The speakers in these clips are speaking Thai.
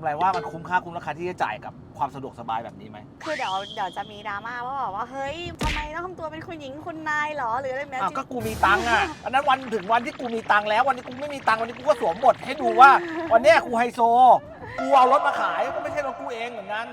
ำไรว่ามันคุ้มค่าคุ้มราคาที่จะจ่ายกับความสะดวกสบายแบบนี้ไหมคือเดี๋ยวเดี๋ยวจะมีดราม่าว่าแบบว่าเฮ้ยทำไมต้องทำตัวเป็นคุณหญิงคุณนายเหรอหรืออะไรแบบนี้อ้าวจริงก็กูมีตังค์อะอันนั้นวันถึงวันที่กูมีตังค์แล้ว วันนี้กูไม่มีตังค์วันนี้กูก็สวมบทให้ดูว่า วันเนี้ยกูไฮโซ กูเอารถมาขายก็ไม่ใช่รถกูเองเหมือนกัน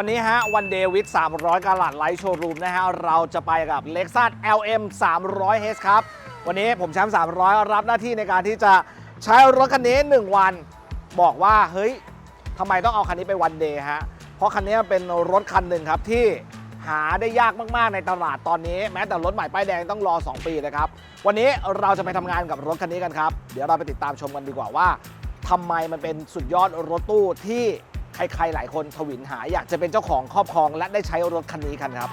วันนี้ฮะวันเดวิด300กาลัดไลท์โชว์รูมนะฮะเราจะไปกับ Lexus LM 300 h ครับ วันนี้ผมแชมป์300 รับหน้าที่ในการที่จะใช้รถคันนี้ 1 วัน บอกว่าเฮ้ยทำไมต้องเอาคันนี้ไปวันเดย์ฮะ เพราะคันนี้เป็นรถคันหนึ่งครับที่หาได้ยากมากๆในตลาดตอนนี้ แม้แต่รถใหม่ป้ายแดงต้องรอ 2 ปีนะครับ วันนี้เราจะไปทำงานกับรถคันนี้กันครับ เดี๋ยวเราไปติดตามชมกันดีกว่าว่าทำไมมันเป็นสุดยอดรถตู้ที่ ใครๆหลายคนทวินหาอยากจะเป็นเจ้าของครอบครองและได้ใช้รถคันนี้กันครับ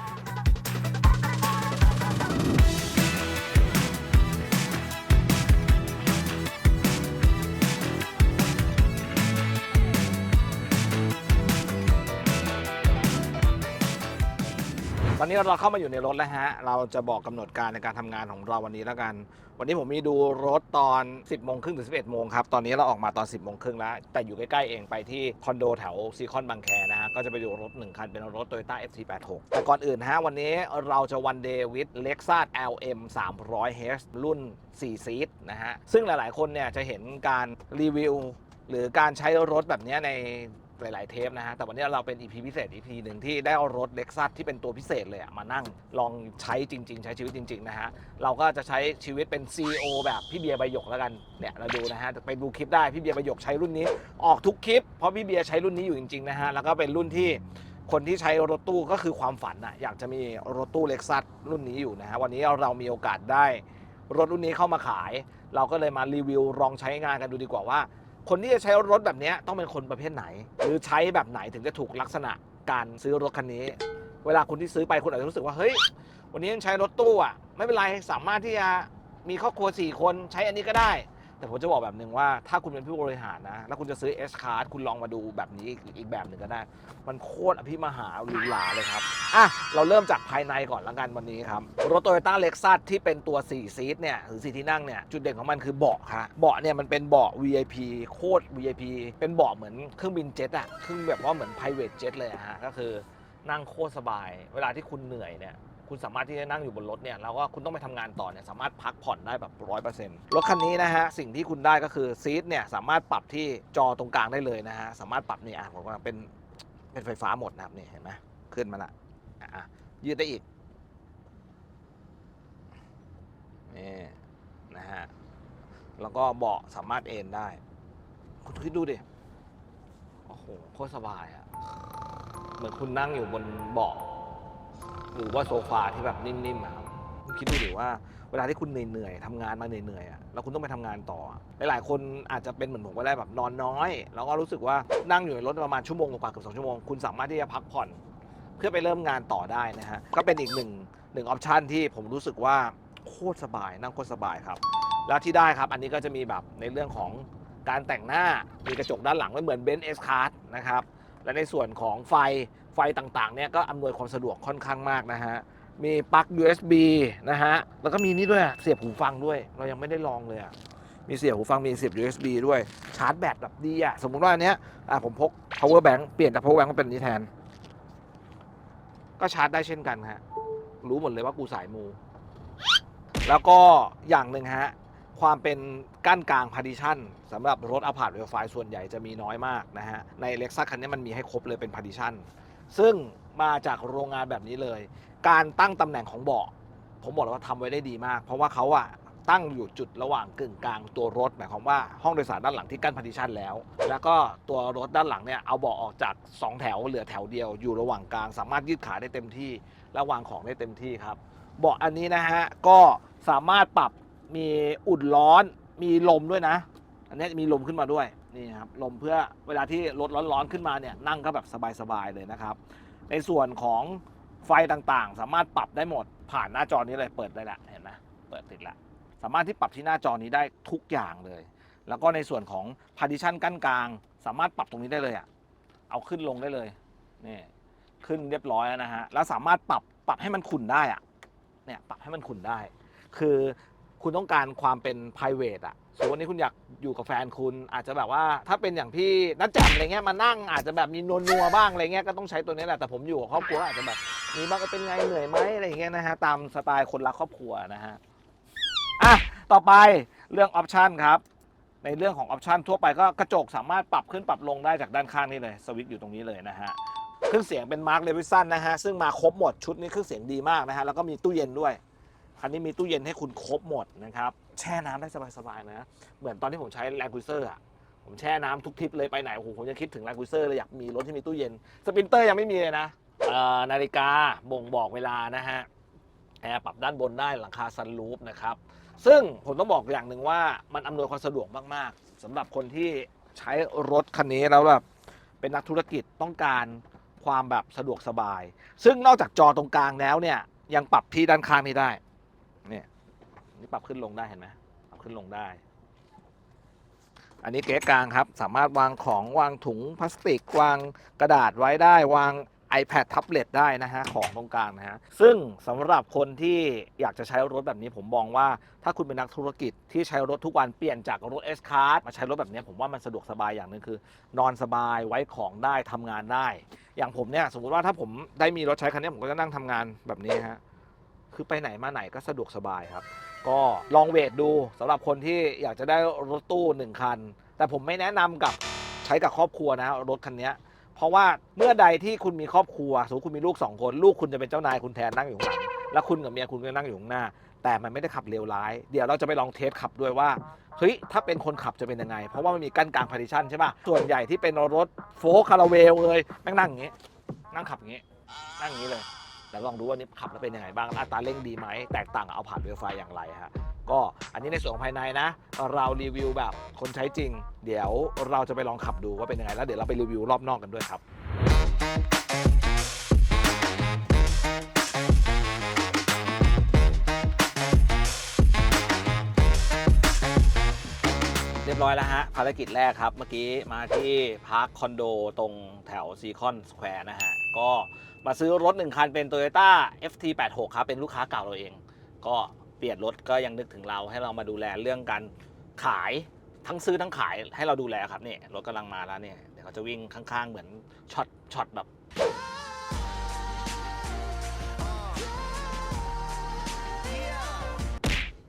อนนี้เราเข้ามาอยู่ในรถแล้วฮะ เราจะบอกกำหนดการในการทำงานของเราวันนี้แล้วกัน วันนี้ผมมีดูรถตอน 10โมงครึ่งถึง 11โมงครับ ตอนนี้เราออกมาตอน 10โมงครึ่งแล้ว แต่อยู่ใกล้ๆเองไปที่คอนโดแถวซีคอนบางแคนะฮะ ก็จะไปดูรถ 1 คันเป็นรถ Toyota FC86 แต่ก่อนอื่นฮะ วันนี้เราจะวันเดย์วิด Lexus LM 300 H รุ่น4ซีทนะฮะ ซึ่งหลายๆ คนเนี่ยจะเห็นการรีวิวหรือการใช้รถแบบนี้ใน หลาย ๆ เทปนะฮะ แต่วันนี้เราเป็น EP พิเศษ EP หนึ่งที่ได้เอารถ Lexus ที่เป็นตัวพิเศษเลยอะมานั่งลองใช้จริง ๆ ใช้ชีวิตจริง ๆ นะฮะ เราก็จะใช้ชีวิตเป็น CEO แบบพี่เบียร์ใบหยกแล้วกัน เนี่ย เราดูนะฮะ ไปดูคลิปได้ พี่เบียร์ใบหยกใช้รุ่นนี้ ออกทุกคลิป เพราะพี่เบียร์ใช้รุ่นนี้อยู่จริง ๆ นะฮะ แล้วก็เป็นรุ่นที่คนที่ใช้รถตู้ก็คือความฝันอะอยากจะมีรถตู้ Lexus รุ่นนี้อยู่นะฮะ วันนี้เรามีโอกาสได้ รถรุ่นนี้เข้ามาขาย เราก็เลยมารีวิวลองใช้งานกันดูดีกว่าว่า คนที่จะใช้รถแบบนี้ต้องเป็นคนประเภทไหน หรือใช้แบบไหนถึงจะถูกลักษณะการซื้อรถคันนี้ เวลาคุณที่ซื้อไปคุณอาจจะรู้สึกว่าเฮ้ยวันนี้ยังใช้รถตู้อะไม่เป็นไรสามารถที่จะมีครอบครัว4คนใช้อันนี้ก็ได้ แต่ผมจะบอกแบบหนึ่งว่าถ้าคุณเป็นผู้บริหารนะ แล้วคุณจะซื้อ S Card คุณลองมาดูแบบนี้อีกอีกแบบหนึ่งก็ได้ มันโคตรอภิมหาหรูหราเลยครับ อะ เราเริ่มจากภายในก่อนละกันวันนี้ครับ รถ Toyota Lexus ที่เป็นตัว 4 ซีทเนี่ยหรือ4ที่นั่งเนี่ย จุดเด่นของมันคือเบาะฮะเบาะเนี่ยมันเป็นเบาะ VIP โคตร VIP เป็นเบาะเหมือนเครื่องบินเจ็ตอะเครื่องแบบว่าเหมือน private jet เลยฮะก็คือ นั่งโคตรสบาย เวลาที่คุณเหนื่อยเนี่ยคุณสามารถที่จะนั่งอยู่บนรถเนี่ยแล้วก็คุณต้องไปทำงานต่อเนี่ยสามารถพักผ่อนได้แบบร้อยเปอร์เซ็นต์รถคันนี้นะฮะ สิ่งที่คุณได้ก็คือซีทเนี่ยสามารถปรับที่จอตรงกลางได้เลยนะฮะ สามารถปรับนี่อะผมว่าเป็นเป็นไฟฟ้าหมดนะครับนี่เห็นไหมขึ้นมาละอะอะยืดได้อีกนี่นะฮะ แล้วก็เบาะสามารถเอนได้ คุณคิดดูดิโอ้โหโคตรสบายอะ เหมือนคุณนั่งอยู่บนเบาะหรือว่าโซฟาที่แบบนิ่มๆอะครับคุณคิดดูดิว่าเวลาที่คุณเหนื่อยๆทำงานมาเหนื่อยๆอะแล้วคุณต้องไปทำงานต่ออะหลายๆคนอาจจะเป็นเหมือนผมก็ได้แบบนอนน้อย แล้วก็รู้สึกว่านั่งอยู่ในรถประมาณชั่วโมงกว่าเกือบสองชั่วโมงคุณสามารถที่จะพักผ่อน เพื่อไปเริ่มงานต่อได้นะฮะ ก็เป็นอีกหนึ่งหนึ่งออปชันที่ผมรู้สึกว่าโคตรสบายนั่งโคตรสบายครับ แล้วที่ได้ครับอันนี้ก็จะมีแบบในเรื่องของการแต่งหน้ามีกระจกด้านหลังไม่เหมือนเบนซ์เอสคาร์นะครับ และในส่วนของไฟไฟต่างๆเนี่ยก็อำนวยความสะดวกค่อนข้างมากนะฮะ มีปลั๊ก USB นะฮะ แล้วก็มีนี่ด้วยเสียบหูฟังด้วย เรายังไม่ได้ลองเลยอะมีเสียบหูฟังมีเสียบ USB ด้วยชาร์จแบตแบบดีอะสมมุติว่าอันเนี้ยอะผมพก power bank เปลี่ยนจาก power bank มาเป็นนนี้แทน ก็ชาร์จได้เช่นกันฮะ รู้หมดเลยว่ากูสายมู แล้วก็อย่างหนึ่งฮะ ความเป็นกั้นกลาง partition สำหรับรถอพาร์ตเวลไฟส่วนใหญ่จะมีน้อยมากนะฮะ ใน Lexus คันนี้มันมีให้ครบเลยเป็น partition ซึ่งมาจากโรงงานแบบนี้เลย การตั้งตำแหน่งของเบาะผมบอกเลยว่าทำไว้ได้ดีมาก เพราะว่าเขาอะตั้งอยู่จุดระหว่างกึ่งกลางตัวรถหมายความว่าห้องโดยสารด้านหลังที่กั้นพาร์ติชันแล้ว แล้วก็ตัวรถด้านหลังเนี่ยเอาเบาะออกจาก 2 แถวเหลือแถวเดียวอยู่ระหว่างกลางสามารถยืดขาได้เต็มที่และวางของได้เต็มที่ครับเบาะอันนี้นะฮะก็สามารถปรับ มีอุ่นร้อน มีลมด้วยนะ อันนี้มีลมขึ้นมาด้วยนี่ครับลมเพื่อเวลาที่รถร้อนๆขึ้นมาเนี่ยนั่งก็แบบสบายๆเลยนะครับ ในส่วนของไฟต่างๆ สามารถปรับได้หมดผ่านหน้าจอนี้เลยเปิดได้ละเห็นไหมเปิดติดละสามารถที่ปรับที่หน้าจอนี้ได้ทุกอย่างเลย แล้วก็ในส่วนของ partition กั้นกลาง สามารถปรับตรงนี้ได้เลยอะเอาขึ้นลงได้เลยนี่ขึ้นเรียบร้อยแล้วนะฮะแล้วสามารถปรับปรับให้มันขุ่นได้อะเนี่ยปรับให้มันขุ่นได้ คือ คุณต้องการความเป็น p r i v a t อะสมมติวันนี้คุณอยากอยู่กับแฟนคุณอาจจะแบบว่า ถ้าเป็นอย่างพี่นัดแจ่มอะไรเงี้ยมานั่งอาจจะแบบมีนวนัวๆบ้างอะไรเงี้ยก็ต้องใช้ตัวนี้แหละแต่ผมอยู่กับครอบครัวอาจจะแบบมีบ้างก็เป็นไงเหนื่อยไหมอะไรเงี้ยนะฮะตามสไตล์คนรักครอบครัวนะฮะอะต่อไปเรื่องออปชันครับ ในเรื่องของออปชันทั่วไปก็กระจกสามารถปรับขึ้นปรับลงได้จากด้านข้างนี่เลยสวิตช์อยู่ตรงนี้เลยนะฮะเครื่องเสียงเป็นมาร์คเลวิสันนะฮะซึ่งมาครบหมดชุดนี้เครื่องเสียงดีมากนะฮะแล้วก็มีตู้เย็นด้วย คันนี้มีตู้เย็นให้คุณครบหมดนะครับ แช่น้ำได้สบายๆนะ เหมือนตอนที่ผมใช้แรงคุยเซอร์อะผมแช่น้ำทุกทริปเลยไปไหนโอ้โหผมจะคิดถึงแรงคุยเซอร์เลยอยากมีรถที่มีตู้เย็น สปินเตอร์ยังไม่มีเลยนะนาฬิกาบ่งบอกเวลานะฮะแอร์ปรับด้านบนได้หลังคาซันรูฟนะครับ ซึ่งผมต้องบอกอย่างหนึ่งว่ามันอำนวยความสะดวกมากๆสำหรับคนที่ใช้รถคันนี้แล้วแบบเป็นนักธุรกิจต้องการความแบบสะดวกสบาย ซึ่งนอกจากจอตรงกลางแล้วเนี่ยยังปรับที่ด้านข้างนี้ได้ นี่ปรับขึ้นลงได้เห็นไหมปรับขึ้นลงได้ อันนี้เก๊กลางครับ สามารถวางของวางถุงพลาสติก วางกระดาษไว้ได้ วาง iPad แท็บเล็ตได้นะฮะ ของตรงกลางนะฮะ ซึ่งสำหรับคนที่อยากจะใช้รถแบบนี้ผมมองว่า ถ้าคุณเป็นนักธุรกิจที่ใช้รถทุกวันเปลี่ยนจากรถ S Class มาใช้รถแบบนี้ผมว่ามันสะดวกสบายอย่างหนึ่งคือ นอนสบายไว้ของได้ทำงานได้ อย่างผมเนี่ยสมมติว่าถ้าผมได้มีรถใช้คันนี้ผมก็จะนั่งทำงานแบบนี้ฮะ คือไปไหนมาไหนก็สะดวกสบายครับ ก็ลองเวทดูสำหรับคนที่อยากจะได้รถตู้หนึ่งคัน แต่ผมไม่แนะนำกับใช้กับครอบครัวนะรถคันนี้เพราะว่าเมื่อใดที่คุณมีครอบครัวสมมติคุณมีลูกสองคน ลูกคุณจะเป็นเจ้านายคุณแทนนั่งอยู่ข้างหลังแล้วคุณกับเมียคุณก็นั่งอยู่ข้างหน้า แต่มันไม่ได้ขับเร็วร้าย เดี๋ยวเราจะไปลองเทสขับด้วยว่าเฮ้ยถ้าเป็นคนขับจะเป็นยังไง เพราะว่ามันมีกั้นกลางพาริชันใช่ป่ะส่วนใหญ่ที่เป็นรถโฟล์คาราเวลเลยแม่งนั่งอย่างงี้ นั่งขับอย่างงี้นั่งอย่างนี้เลย แล้วลองดูว่านี่ขับแล้วเป็นยังไงบ้างอัตราเร่งดีไหมแตกต่างกับเอาผ่านเวลไฟอย่างไรฮะก็อันนี้ในส่วนของภายในนะ เรารีวิวแบบคนใช้จริง เดี๋ยวเราจะไปลองขับดูว่าเป็นยังไงแล้วเดี๋ยวเราไปรีวิวรอบนอกกันด้วยครับเรียบร้อยแล้วฮะภารกิจแรกครับ เมื่อกี้มาที่พาร์คคอนโดตรงแถวซีคอนสแควร์นะฮะ ก็ มาซื้อรถหนึ่งคันเป็น Toyota FT86 ครับเป็นลูกค้าเก่าเราเอง ก็เปลี่ยนรถก็ยังนึกถึงเราให้เรามาดูแลเรื่องการขายทั้งซื้อทั้งขายให้เราดูแลครับเนี่ยรถกำลังมาแล้วเนี่ยเดี๋ยวเขาจะวิ่งข้างๆ เหมือนช็อตช็อตแบบ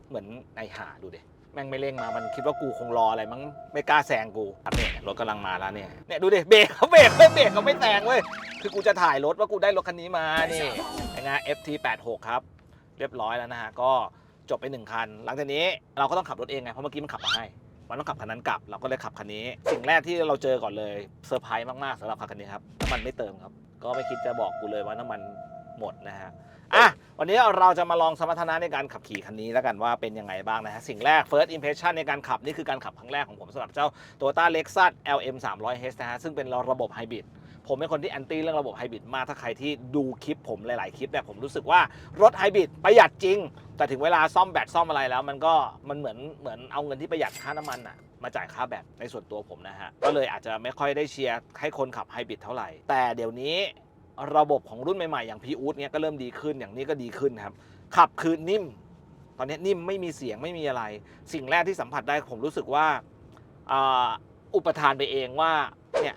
เหมือนไอหาดูดิ แม่งไม่เร่งมามันคิดว่ากูคงรออะไรมั้งไม่กล้าแซงกูเนี่ยรถกำลังมาแล้วเนี่ยเนี่ยดูดิเบรกเขาเบรกไม่เบรกเขาไม่แซงเว้ยคือกูจะถ่ายรถว่ากูได้รถคันนี้มานี่ยังไง FT86 ครับ เรียบร้อยแล้วนะฮะก็จบไปหนึ่งคัน หลังจากนี้เราก็ต้องขับรถเองไงเพราะเมื่อกี้มันขับมาให้มันต้องขับคันนั้นกลับเราก็เลยขับคันนี้ สิ่งแรกที่เราเจอก่อนเลยเซอร์ไพรส์มากๆสำหรับคันนี้ครับน้ำมันไม่เติมครับ ก็ไม่คิดจะบอกกูเลยว่าน้ำมัน หมดนะฮะอะวันนี้เราจะมาลองสมรรถนะในการขับขี่คันนี้แล้วกันว่าเป็นยังไงบ้างนะฮะ สิ่งแรก first impression ในการขับ นี่คือการขับครั้งแรกของผมสำหรับเจ้า Toyota Lexus LM 300H นะฮะ ซึ่งเป็นระบบไฮบริดผมเป็นคนที่แอนตี้เรื่องระบบไฮบริดมาก ถ้าใครที่ดูคลิปผมหลาย ๆ คลิปเนี่ยผมรู้สึกว่ารถไฮบริดประหยัดจริง แต่ถึงเวลาซ่อมแบตซ่อมอะไรแล้ว มันก็มันเหมือนเหมือนเอาเงินที่ประหยัดค่าน้ำมันอะมาจ่ายค่าแบตในส่วนตัวผมนะฮะก็เลยอาจจะไม่ค่อยได้เชียร์ให้คนขับไฮบริดเท่าไหร่แต่เดี๋ยวนี้ ระบบของรุ่นใหม่ๆ อย่างพีอูดเนี่ยก็เริ่มดีขึ้นอย่างนี้ก็ดีขึ้นครับ ขับคือนิ่ม ตอนนี้นิ่มไม่มีเสียงไม่มีอะไร สิ่งแรกที่สัมผัสได้ผมรู้สึกว่าอุปทานไปเองว่าเนี่ย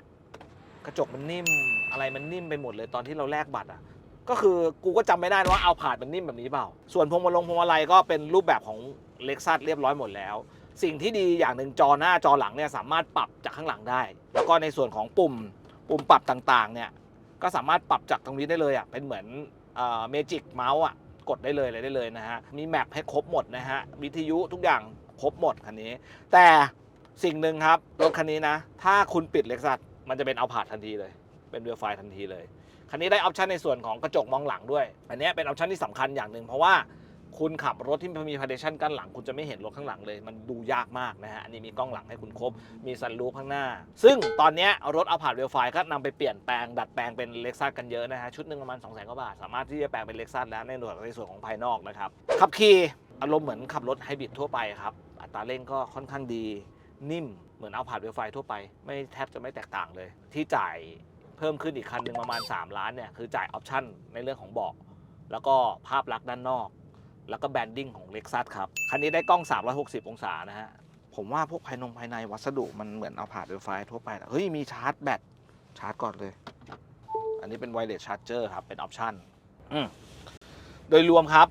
กระจกมันนิ่มอะไรมันนิ่มไปหมดเลยตอนที่เราแลกบัตรอะก็คือกูก็จำไม่ได้ว่าเอาผ่านมันนิ่มแบบนี้เปล่า ส่วนพวงมาลงพวงมาลัยก็เป็นรูปแบบของเล็กซัสเรียบร้อยหมดแล้ว สิ่งที่ดีอย่างหนึ่งจอหน้าจอหลังเนี่ยสามารถปรับจากข้างหลังได้ แล้วก็ในส่วนของปุ่มปุ่มปรับต่างๆเนี่ย ก็สามารถปรับจากตรงนี้ได้เลยอะเป็นเหมือนเมจิกเมาส์อะกดได้เลยอะไรได้เลยนะฮะมีแมปให้ครบหมดนะฮะวิทยุทุกอย่างครบหมดคันนี้ แต่สิ่งหนึ่งครับรถคันนี้นะ ถ้าคุณปิดเล็กซัสมันจะเป็นเอาผาดทันทีเลย เป็นเรือไฟทันทีเลยคันนี้ได้ออปชันในส่วนของกระจกมองหลังด้วย อันนี้เป็นออปชันที่สำคัญอย่างหนึ่งเพราะว่า คุณขับรถที่มีพาร์เดชันกั้นหลัง คุณจะไม่เห็นรถข้างหลังเลย มันดูยากมากนะฮะ อันนี้มีกล้องหลังให้คุณครบ มีซันรูฟข้างหน้า ซึ่งตอนนี้รถเอาผ่านเวลไฟก็นำไปเปลี่ยนแปลงดัดแปลงเป็นเล็กซัสกันเยอะนะฮะ ชุดหนึ่งประมาณ2 0 0 0 0 0กว่าบาท สามารถที่จะแปลงเป็นเล็กซัสแล้วในส่วนในส่วนของภายนอกนะครับ ขับขี่อารมณ์เหมือนขับรถไฮบริดทั่วไปครับ อัตราเร่งก็ค่อนข้างดี นิ่ม เหมือนเอาผ่านเวลไฟทั่วไป ไม่แทบจะไม่แตกต่างเลย ที่จ่ายเพิ่มขึ้นอีกคันหนึ่งประมาณ 3 ล้านเนี่ยคือจ่ายออปชั่นในเรื่องของเบาะแล้วก็ภาพลักษณ์ด้านนอก แล้วก็แบนดิ้งของ Lexus ครับ คันนี้ได้กล้อง 360 องศานะฮะ ผมว่าพวกภายนงภายในวัสดุมันเหมือนเอาผ่านเวลไฟทั่วไปแหละเฮ้ย มีชาร์จแบตชาร์จก่อนเลย อันนี้เป็นไวเลสชาร์จเจอร์ครับ เป็นออปชั่นอืมโดยรวมครับ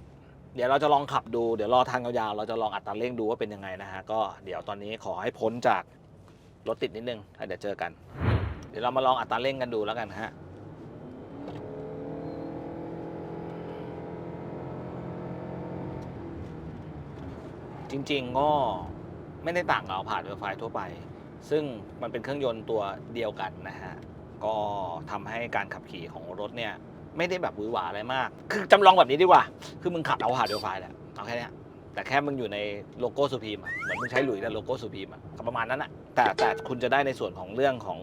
เดี๋ยวเราจะลองขับดูเดี๋ยวรอทางยาวๆเราจะลองอัตราเร่งดูว่าเป็นยังไงนะฮะก็เดี๋ยวตอนนี้ขอให้พ้นจากรถติดนิดนึงแล้วเดี๋ยวเจอกัน เดี๋ยวเรามาลองอัตราเร่งกันดูแล้วกันฮะ จริงๆก็ไม่ได้ต่างกับเอาผ่านเวลไฟทั่วไป ซึ่งมันเป็นเครื่องยนต์ตัวเดียวกันนะฮะ ก็ทำให้การขับขี่ของรถเนี่ย ไม่ได้แบบหวือหวาอะไรมาก คือจำลองแบบนี้ดีกว่า คือมึงขับเอาผ่านเวลไฟแหละเอาแค่นี้แต่แค่มึงอยู่ในโลโก้สุพีมเหมือนมึงใช้หลุยแต่โลโก้สุพีมอะประมาณนั้นอะแต่แต่คุณจะได้ในส่วนของเรื่องของ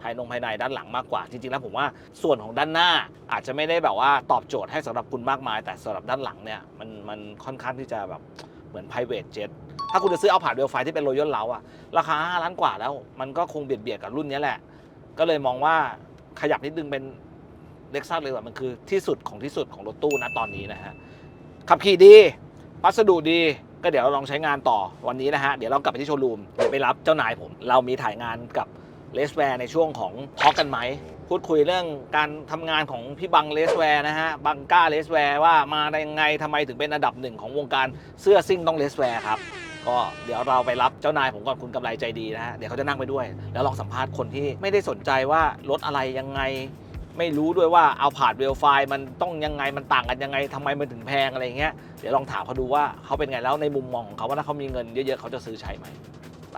ภายนงภายในด้านหลังมากกว่า จริงๆแล้วผมว่าส่วนของด้านหน้าอาจจะไม่ได้แบบว่าตอบโจทย์ให้สำหรับคุณมากมาย แต่สำหรับด้านหลังเนี่ยมันมันค่อนข้างที่จะแบบ มือน private jet ถ้าคุณจะซื้อเอาผ่านเวลไฟที่เป็นรอยัลเลาอะราคา 5 ล้านกว่าแล้ว มันก็คงเบียดเบียดกับรุ่นนี้แหละ ก็เลยมองว่าขยับนิดนึงเป็นเล็กซัสเลยว่ามันคือที่สุดของที่สุดของรถตู้นะตอนนี้นะฮะขับขี่ดีพัสดุดีก็เดี๋ยวเราลองใช้งานต่อวันนี้นะฮะ เดี๋ยวเรากลับไปที่โชว์รูมเดี๋ยวไปรับเจ้านายผม เรามีถ่ายงานกับเลสแวร์ในช่วงของทอกกันไหม พูดคุยเรื่องการทำงานของพี่บังเลสแวร์นะฮะ บังก้าเลสแวร์ว่ามาได้ยังไงทำไมถึงเป็นอันดับหนึ่งของวงการเสื้อซิ่งต้องเลสแวร์ครับ ก็เดี๋ยวเราไปรับเจ้านายผมก่อนคุณกำไรใจดีนะฮะ เดี๋ยวเขาจะนั่งไปด้วย แล้วลองสัมภาษณ์คนที่ไม่ได้สนใจว่ารถอะไรยังไง ไม่รู้ด้วยว่าเอาผ่านเวลไฟมันต้องยังไงมันต่างกันยังไงทำไมมันถึงแพงอะไรเงี้ย เดี๋ยวลองถามเขาดูว่าเขาเป็นไงแล้วในมุมมองของเขาว่าถ้าเขามีเงินเยอะๆเขาจะซื้อใช้ไหมไป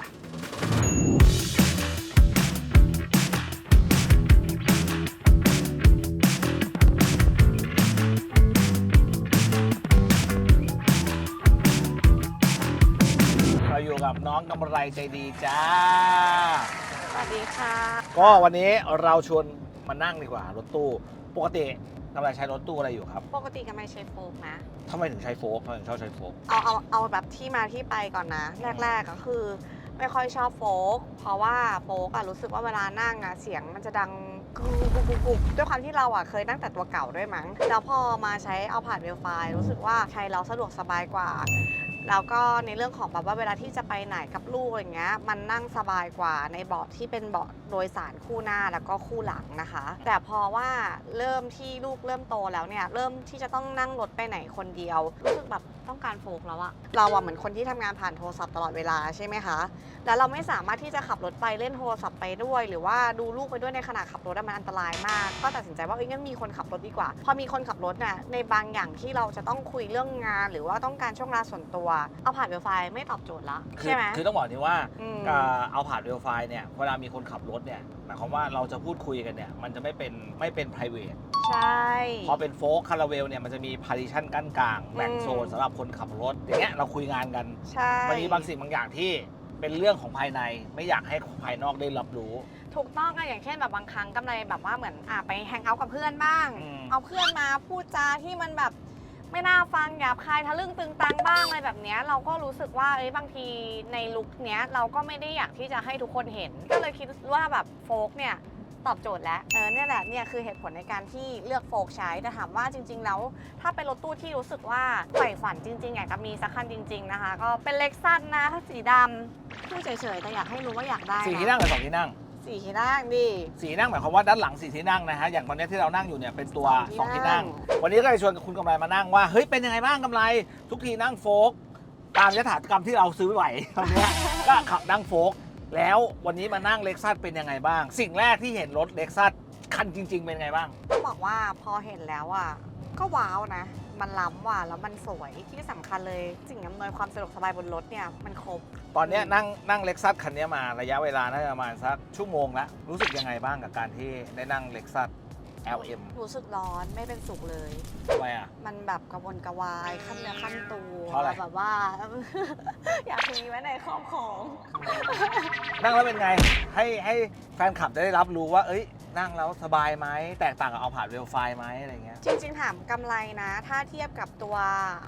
น้องกำไรใจดีจ้า สวัสดีค่ะ ก็วันนี้เราชวนมานั่งดีกว่ารถตู้ ปกติกำลังใช้รถตู้อะไรอยู่ครับปกติก็ไม่ใช้โฟกนะ ทำไมถึงใช้โฟล์กทำไมถึงชอบใช้โฟล์กเอาเอาเอาแบบที่มาที่ไปก่อนนะ แรก ๆก็คือ ไม่ค่อยชอบโฟกเพราะว่าโฟกอะรู้สึกว่าเวลานั่งอะเสียงมันจะดังกรุบกรุบกรุบกรุบด้วยความที่เราอะเคยนั่งแต่ตัวเก่าด้วยมั้ง แล้วพอมาใช้เอาผ่านเวลไฟรู้สึกว่าใช้เราสะดวกสบายกว่า แล้วก็ในเรื่องของแบบว่าเวลาที่จะไปไหนกับลูกอะไรเงี้ย มันนั่งสบายกว่าในเบาะที่เป็นเบาะโดยสารคู่หน้าแล้วก็คู่หลังนะคะ แต่พอว่าเริ่มที่ลูกเริ่มโตแล้วเนี่ยเริ่มที่จะต้องนั่งรถไปไหนคนเดียวรู้สึกแบบต้องการโฟกแล้วอะเราอะเหมือนคนที่ทำงานผ่านโทรศัพท์ตลอดเวลาใช่ไหมคะ แล้วเราไม่สามารถที่จะขับรถไปเล่นโทรศัพท์ไปด้วย หรือว่าดูลูกไปด้วยในขณะขับรถมันอันตรายมาก ก็ตัดสินใจว่าเอ้ยงั้นมีคนขับรถดีกว่า พอมีคนขับรถน่ะในบางอย่างที่เราจะต้องคุยเรื่องงาน หรือว่าต้องการช่วงเวลาส่วนตัวเอาผ่านเวลไฟไม่ตอบโจทย์ละคือใช่ไหม คือต้องบอกนี้ว่าอืมอ่าเอาผ่านเวลไฟเนี่ยเวลามีคนขับรถเนี่ยหมายความว่าเราจะพูดคุยกันเนี่ยมันจะไม่เป็นไม่เป็น p r i v a t ใช่ พอเป็นโฟล์คคาราเวลเนี่ยมันจะมี partition กั้นกลางแบ่งอืม โซนสำหรับคนขับรถอย่างเงี้ยเราคุยงานกันใช่ มันมีบางสิ่งบางอย่างที่เป็นเรื่องของภายในไม่อยากให้ภายนอกได้รับรู้ ถูกต้องอะอย่างเช่นแบบบางครั้งกำไรแบบว่าเหมือนอะไปแฮงเอาท์กับเพื่อนบ้าง อืม เอาเพื่อนมาพูดจาที่มันแบบ ไม่น่าฟังหยาบคายทะลึ่งตึงตังบ้างอะไรแบบเนี้ยเราก็รู้สึกว่าเอ้ยบางทีในลุคเนี้ยเราก็ไม่ได้อยากที่จะให้ทุกคนเห็น ก็เลยคิดว่าแบบโฟกเนี่ยตอบโจทย์แล้วเออเนี่ยแหละเนี่ยคือเหตุผลในการที่เลือกโฟกใช้แต่ถามว่าจริง ๆ แล้วถ้าเป็นรถตู้ที่รู้สึกว่าใฝ่ฝันจริงๆอยากจะมีสักคันจริง ๆนะคะ ก็เป็นเล็กซัสนะสีดำพูดเฉยๆแต่อยากให้รู้ว่าอยากได้สี่นะที่นั่งหรือสองที่นั่ง สี่ที่นั่งดิ สี่ที่นั่งหมายความว่าด้านหลังสี่ที่นั่งนะฮะอย่างตอนนี้ที่เรานั่งอยู่เนี่ยเป็นตัวสสอองงที่ที่นั่นั่ง ง วันนี้ก็เลยชวนคุณกำไรมานั่งว่าเฮ้ยเป็นยังไงบ้างกำไร ทุกทีนั่งโฟล์กตามยถากรรมที่เราซื้อไหวตอนเนี้ย ก็ขับนั่งโฟล์กแล้ววันนี้มานั่งเล็กซัสเป็นยังไงบ้าง สิ่งแรกที่เห็นรถเล็กซัสคันจริง ๆ เป็นยังไงบ้าง ต้องบอกว่าพอเห็นแล้วอะ ก็ว้าวนะ มันล้ำว่ะแล้วมันสวยที่สำคัญเลยสิ่งอำนวยความสะดวกสบายบนรถเนี่ยมันครบ ตอนเนี้ยอืมนั่งนั่งเล็กซัสคันเนี้ยมาระยะเวลาน่าจะประมาณสักชั่วโมงละรู้สึกยังไงบ้างกับการที่ได้นั่งเล็กซัส LM รู้สึกร้อนไม่เป็นสุขเลย ทำไมอะ มันแบบกระวนกระวายขั้นเนื้อขั้นตัวเพราะอะไร แบบว่า อยากมีไว้ในครอบครอง นั่งแล้วเป็นไง ให้ให้แฟนคลับจะได้รับรู้ว่า เอ้ย นั่งแล้วสบายไหมแตกต่างกับเอาผ่านเรลไฟไหมอะไรเงี้ยจริงๆถามกำไรนะ ถ้าเทียบกับตัว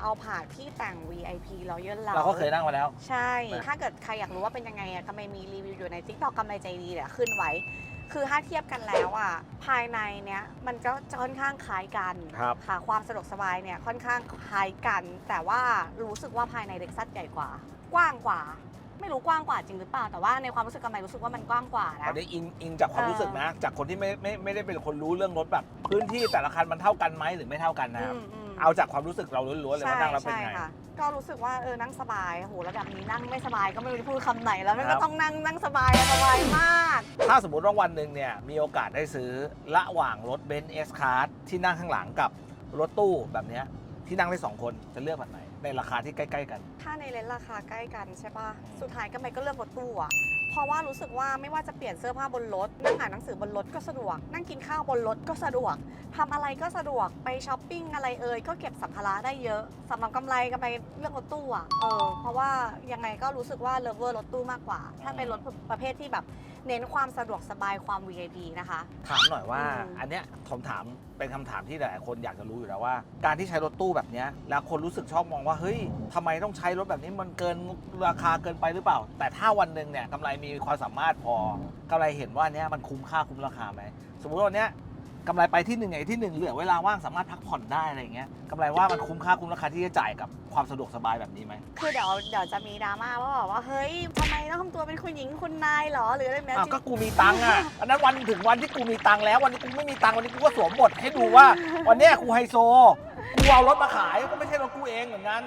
เอาผาดที่แต่ง VIP เราเยอะเราเราก็เคยนั่งมาแล้ว ใช่นะถ้าเกิดใครอยากรู้ว่าเป็นยังไงอะกำไรมีรีวิวอยู่ใน t ิ k t o k กำไรใจดีเนี่ยขึ้นไว้ คือถ้าเทียบกันแล้วอะภายในเนี้ยมันก็จะค่อนข้างคล้ายกันครับ ค่ะความสะดวกสบายเนี่ยค่อนข้างคล้ายกัน แต่ว่ารู้สึกว่าภายในเด็กซัสใหญ่กว่า กว้างกว่า ไม่รู้กว้างกว่าจริงหรือเปล่า แต่ว่าในความรู้สึกกำไรรู้สึกว่ามันกว้างกว่านะ อันนี้อิงอิงจากความเออรู้สึกนะ จากคนที่ไม่ไม่ไม่ได้เป็นคนรู้เรื่องรถแบบพื้นที่แต่ละคันมันเท่ากันไหมหรือไม่เท่ากันนะครับมมเอาจากความรู้สึกเราล้วนๆเลยว่านั่งแล้วเป็นใช่ไงค่ะก็รู้สึกว่าเออนั่งสบายโหระดับนี้นั่งไม่สบายก็ไม่รู้จะพูดคำไหนแล้วมันครัก็บ ต้องนั่งนั่งสบายอะสบายมาก ถ้าสมมติว่าวันหนึ่งเนี่ยมีโอกาสได้ซื้อระหว่างรถเบนซ์เอสคาร์ที่นั่งข้างหลังกับรถตู้แบบเนี้ย ที่นั่งได้สองคนจะเลือกแบบไหน ในราคาที่ใกล้ๆกัน ถ้าในเลนส์ราคาใกล้กันใช่ปะสุดท้ายก็ไม่ก็เลือกรถตู้อะเพราะว่ารู้สึกว่าไม่ว่าจะเปลี่ยนเสื้อผ้าบนรถ นั่งอ่านหนังสือบนรถก็สะดวก นั่งกินข้าวบนรถก็สะดวก ทำอะไรก็สะดวก ไปช้อปปิ้งอะไรเอ่ยก็เก็บสัมภาระได้เยอะสำหรับกำไรกำไรเลือกรถตู้อะเออ เพราะว่ายังไงก็รู้สึกว่าเลเวอร์รถตู้มากกว่า ถ้าเป็นรถประเภทที่แบบ เน้นความสะดวกสบายความ VIP นะคะ ถามหน่อยว่าอืม อันเนี้ยผมถามเป็นคำถามที่หลายๆคนอยากจะรู้อยู่แล้วว่า การที่ใช้รถตู้แบบเนี้ยแล้วคนรู้สึกชอบมองว่าเฮ้ยทำไมต้องใช้รถแบบนี้มันเกินราคาเกินไปหรือเปล่า แต่ถ้าวันหนึ่งเนี่ยกำไรมีความสามารถพอกำไรเห็นว่าเนี้ยมันคุ้มค่าคุ้มราคาไหมสมมติว่าวันเนี้ย กำไรไปที่หนึ่งไอ้ที่หนึ่งเหลือเวลาว่างสามารถพักผ่อนได้อะไรอย่างเงี้ยกำไรว่ามันคุ้มค่าคุ้มราคาที่จะจ่ายกับความสะดวกสบายแบบนี้ไหมคือเดี๋ยวเดี๋ยวจะมีดราม่าว่าแบบว่าเฮ้ยทำไมต้องทำตัวเป็นคุณหญิงคุณนายเหรอหรืออะไรแบบนี้อ้าวจริงก็กูมีตังค์อะอันนั้นวันถึงวันที่กูมีตังค์แล้ว วันนี้กูไม่มีตังค์วันนี้กูก็สวมบทให้ดูว่า วันเนี้ยกูไฮโซกูเอารถมาขายก็ไม่ใช่รถกูเองเหมือนกัน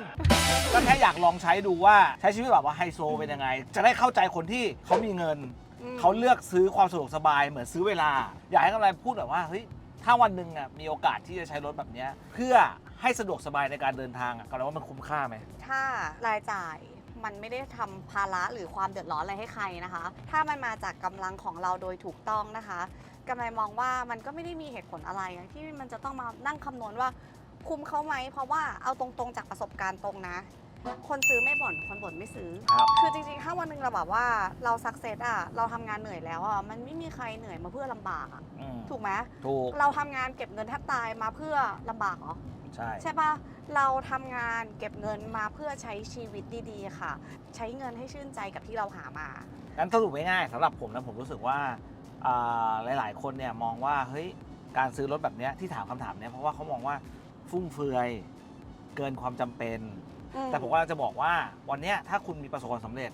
ก็แค่อยากลองใช้ดูว่าใช้ชีวิตแบบว่าไฮโซเป็นยังไง จะได้เข้าใจคนที่เขามีเงินอืม เขาเลือกซื้อความสะดวกสบายเหมือนซื้อเวลา อยากให้กำไรพูดแบบว่าเฮ้ยถ้าวันหนึ่งอะมีโอกาสที่จะใช้รถแบบเนี้ยเพื่อให้สะดวกสบายในการเดินทางอะกำลังว่ามันคุ้มค่าไหม ถ้ารายจ่ายมันไม่ได้ทำภาระหรือความเดือดร้อนอะไรให้ใครนะคะ ถ้ามันมาจากกำลังของเราโดยถูกต้องนะคะกำไรมองว่ามันก็ไม่ได้มีเหตุผลอะไร ที่มันจะต้องมานั่งคำนวณว่าคุ้มเขาไหมเพราะว่าเอาตรงๆจากประสบการณ์ตรงนะ คนซื้อไม่บ่นคนบ่นไม่ซื้อ ครับ คือจริงๆ ถ้าวันหนึ่งเราแบบว่าเราสักเซสอะเราทำงานเหนื่อยแล้วอะมันไม่มีใครเหนื่อยมาเพื่อลำบากอะอืมถูกไหมถูกเราทำงานเก็บเงินแทบตายมาเพื่อลำบากเหรอ ใช่ ใช่ปะเราทำงานเก็บเงินมาเพื่อใช้ชีวิตดีๆ ค่ะ ใช้เงินให้ชื่นใจกับที่เราหามา งั้นสรุปง่ายๆสำหรับผมนะผมรู้สึกว่าอ่าหลาย ๆ คนเนี่ยมองว่าเฮ้ยการซื้อรถแบบเนี้ยที่ถามคำถามเนี้ยเพราะว่าเขามองว่าฟุ่มเฟือย เกินความจำเป็น แต่ผมว่าจะบอกว่าวันเนี้ยถ้าคุณมีประสบความสำเร็จ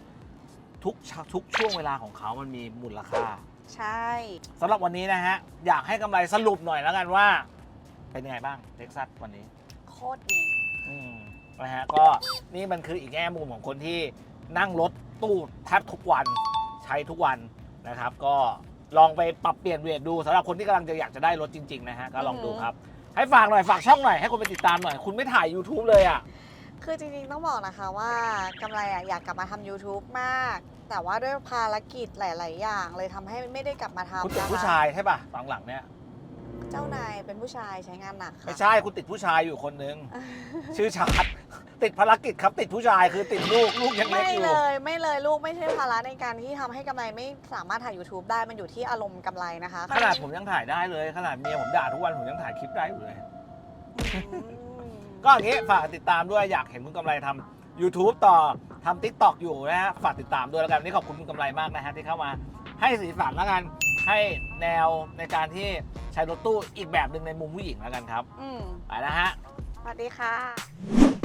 ทุกชะทุกช่วงเวลาของเขามันมีมูลค่าใช่ สำหรับวันนี้นะฮะ อยากให้กำไรสรุปหน่อยแล้วกันว่า เป็นยังไงบ้างเท็กซัสวันนี้ โคตรดี อืมนะฮะก็นี่มันคืออีกแง่มุมของคนที่นั่งรถตู้แทบทุกวันใช้ทุกวันนะครับ ก็ลองไปปรับเปลี่ยนเวทดูสำหรับคนที่กำลังจะอยากจะได้รถจริง ๆ นะฮะ ก็ลองดูครับ ให้ฝากหน่อย ฝากช่องหน่อยให้คนไปติดตามหน่อย คุณไม่ถ่าย YouTube เลยอะ คือจริงๆต้องบอกนะคะว่ากำไรอะอยากกลับมาทำ YouTube มาก แต่ว่าด้วยภารกิจหลาย ๆ อย่าง เลยทำให้ไม่ได้กลับมาทำคุณติดนะคะผู้ชายใช่ป่ะหลังๆเนี่ย เจ้านายเป็นผู้ชายใช้งานหนักค่ะ ไม่ใช่คุณติดผู้ชายอยู่คนนึง ชื่อชาร์ตติดภารกิจครับติดผู้ชายคือติดลูกลูกยังเล็กไม่อยู่ เลยไม่เลยลูกไม่ใช่ภาระในการที่ทำให้กำไรไม่สามารถถ่าย YouTube ได้มันอยู่ที่อารมณ์กำไรนะคะขนาดผมยังถ่ายได้เลย ขนาดเมียผมด่าทุกวันผมยังถ่ายคลิปได้อยู่เลย อืม ก็อย่างนี้ฝากติดตามด้วยอยากเห็นคุณกำไรทำ YouTube ต่อทำ TikTok อยู่นะฮะฝากติดตามด้วยแล้วกันวันนี่ขอบคุณคุณกำไรมากนะฮะที่เข้ามาให้สีสันแล้วกันให้แนวในการที่ใช้รถตู้อีกแบบหนึ่งในมุมผู้หญิงแล้วกันครับอืมไปแล้วฮะ สวัสดีค่ะ